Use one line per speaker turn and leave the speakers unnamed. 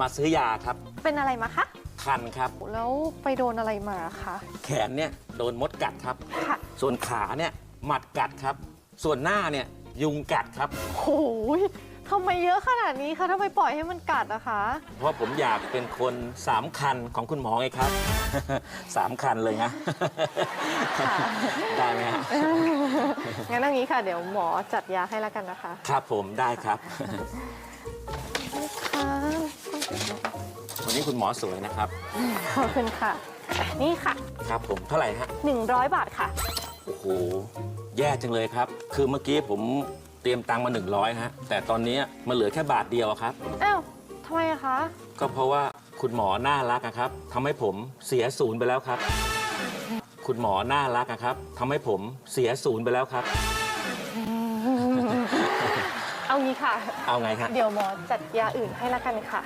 มาซื้อยาครับ
เป็นอะไรมาคะ
คันครับ
แล้วไปโดนอะไรมาคะ
แขนเนี่ยโดนมดกัดครับ
ค่ะ
ส่วนขาเนี่ยหมัดกัดครับ ส่วนหน้าเนี่ยยุงกัดครับ
โอ้ยทำไมเยอะขนาดนี้คะทำไมปล่อยให้มันกัดอะคะ
เพราะผมอยากเป็นคนสามคันของคุณหมอไงครับ สามคันเลยนะ
ค่ะ
ได้ไหมฮะ
งั้นเอางี้ค่ะ เดี๋ยวหมอจัดยาให้แล้วกันนะคะ
ครับผมได้ครับ
ค่ะ
วันนี้คุณหมอสวยนะครับ
ขอบคุณค่ะ นี่ค่ะ
ครับผมเท่าไหร่ฮะ
100 บาทค่ะ
โอ้โห แย่จังเลยครับ คือเมื่อกี้ผมเตรียมตังค์มา 100ฮะ แต่ตอนนี้มันเหลือแค่บาทเดียวอะครับ
อ้าวทำไมอะคะ
ก็เพราะว่าคุณหมอน่ารักอะครับทำให้ผมเสียศูนย์ไปแล้วครับ คุณหมอน่ารักอะครับทำให้ผมเสียศูนย์ไปแล้วครับ
เอางี้ค่ะ
เอาไงฮะ
เดี๋ยวหมอจัดยาอื่นให้แล้วกันค่ะ